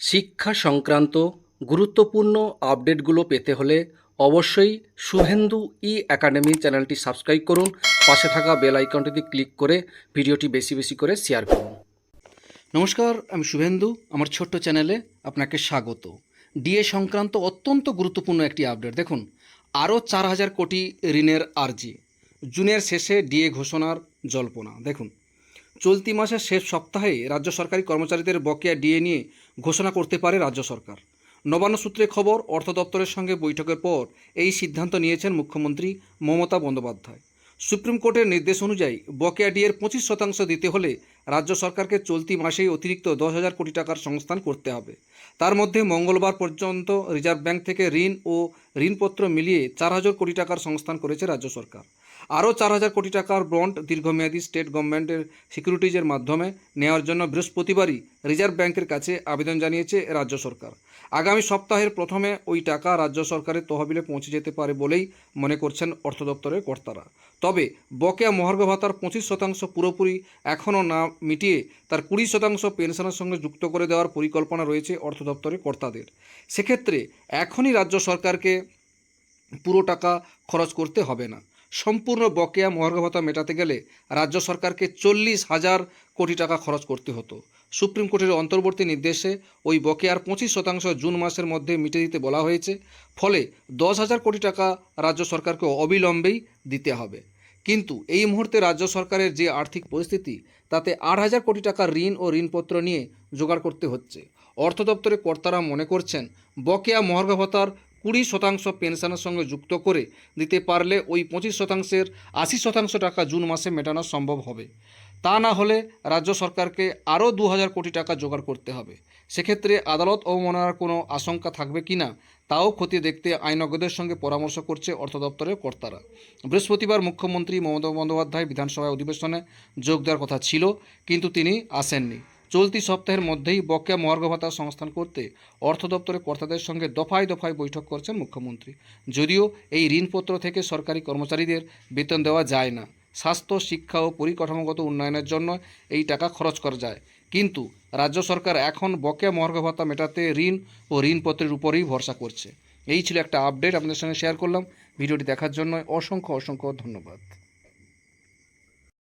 শিক্ষা সংক্রান্ত গুরুত্বপূর্ণ আপডেটগুলো পেতে হলে অবশ্যই শুভেন্দু ই একাডেমি চ্যানেলটি সাবস্ক্রাইব করুন। পাশে থাকা বেল আইকনটিতে ক্লিক করে ভিডিওটি বেশি বেশি করে শেয়ার করুন। নমস্কার, আমি শুভেন্দু। আমার ছোট্ট চ্যানেলে আপনাকে স্বাগত। ডিএ সংক্রান্ত অত্যন্ত গুরুত্বপূর্ণ একটি আপডেট। দেখুন, আরও চার হাজার কোটি ঋণের আর্জি। জুনের শেষে ডিএ ঘোষণার জল্পনা। দেখুন, চলতি মাসের শেষ সপ্তাহে রাজ্য সরকারি কর্মচারীদের বকেয়া ডিএ নিয়ে ঘোষণা করতে পারে রাজ্য সরকার। নবান্ন সূত্রে খবর অর্থ দপ্তরের সঙ্গে বৈঠকের পর এই সিদ্ধান্ত নিয়েছেন মুখ্যমন্ত্রী মমতা বন্দ্যোপাধ্যায়। সুপ্রিম কোর্টের নির্দেশ অনুযায়ী বকেয়া ডিএর পঁচিশ শতাংশ দিতে হলে রাজ্য সরকারকে চলতি মাসেই অতিরিক্ত দশ হাজার কোটি টাকার সংস্থান করতে হবে। তার মধ্যে মঙ্গলবার পর্যন্ত রিজার্ভ ব্যাংক থেকে ঋণ ও ঋণপত্র মিলিয়ে চার হাজার কোটি টাকার সংস্থান করেছে রাজ্য সরকার। আরও চার হাজার কোটি টাকার বন্ড দীর্ঘমেয়াদী স্টেট গভর্নমেন্টের সিকিউরিটিজের মাধ্যমে নেওয়ার জন্য বৃহস্পতিবারই রিজার্ভ ব্যাংকের কাছে আবেদন জানিয়েছে রাজ্য সরকার। আগামী সপ্তাহের প্রথমে ওই টাকা রাজ্য সরকারের তহবিলে পৌঁছে যেতে পারে বলেই মনে করছেন অর্থ দপ্তরের কর্তারা। তবে বকেয়া মহার্ঘ ভাতার পঁচিশ শতাংশ পুরোপুরি এখনও না মিটিয়ে তার কুড়ি শতাংশ পেনশনের সঙ্গে যুক্ত করে দেওয়ার পরিকল্পনা রয়েছে অর্থ দপ্তরের কর্তাদের। সেক্ষেত্রে এখনই রাজ্য সরকারকে পুরো টাকা খরচ করতে হবে না। সম্পূর্ণ বকেয়া মহার্ঘ ভাতা মেটাতে গেলে রাজ্য সরকারকে চল্লিশ হাজার কোটি টাকা খরচ করতে হতো। সুপ্রিম কোর্টের অন্তর্বর্তী নির্দেশে ওই বকেয়ার পঁচিশ শতাংশ জুন মাসের মধ্যে মিটে দিতে বলা হয়েছে। ফলে দশ হাজার কোটি টাকা রাজ্য সরকারকে অবিলম্বেই দিতে হবে। কিন্তু এই মুহূর্তে রাজ্য সরকারের যে আর্থিক পরিস্থিতি, তাতে আট হাজার কোটি টাকা ঋণ ও ঋণপত্র নিয়ে জোগাড় করতে হচ্ছে। অর্থ দপ্তরের কর্তারা মনে করছেন, বকেয়া মহার্ঘ ভাতার কুড়ি শতাংশ পেনশনের সঙ্গে যুক্ত করে দিতে পারলে ওই পঁচিশ শতাংশের আশি শতাংশ টাকা জুন মাসে মেটানো সম্ভব হবে। তা না হলে রাজ্য সরকারকে আরও দু হাজার কোটি টাকা জোগাড় করতে হবে। সেক্ষেত্রে আদালত অবমাননার কোনো আশঙ্কা থাকবে কি না, তাও খতিয়ে দেখতে আইনজ্ঞদের সঙ্গে পরামর্শ করছে অর্থ দপ্তরের কর্তারা। বৃহস্পতিবার মুখ্যমন্ত্রী মমতা বন্দ্যোপাধ্যায় বিধানসভায় অধিবেশনে যোগ দেওয়ার কথা ছিল, কিন্তু তিনি আসেননি। চলতি সপ্তাহের মধ্যেই বকেয়া মহার্ঘ ভাতা সংস্থান করতে অর্থ দপ্তরের কর্তাদের সঙ্গে দফায় দফায় বৈঠক করছেন মুখ্যমন্ত্রী। যদিও এই ঋণপত্র থেকে সরকারি কর্মচারীদের বেতন দেওয়া যায় না। স্বাস্থ্য, শিক্ষা ও পরিকাঠামোগত উন্নয়নের জন্য এই টাকা খরচ করা যায়। কিন্তু রাজ্য সরকার এখন বকেয়া মহার্ঘ ভাতা মেটাতে ঋণ ও ঋণপত্রের উপরেই ভরসা করছে। এই ছিল একটা আপডেট, আপনাদের সঙ্গে শেয়ার করলাম। ভিডিওটি দেখার জন্য অসংখ্য অসংখ্য ধন্যবাদ।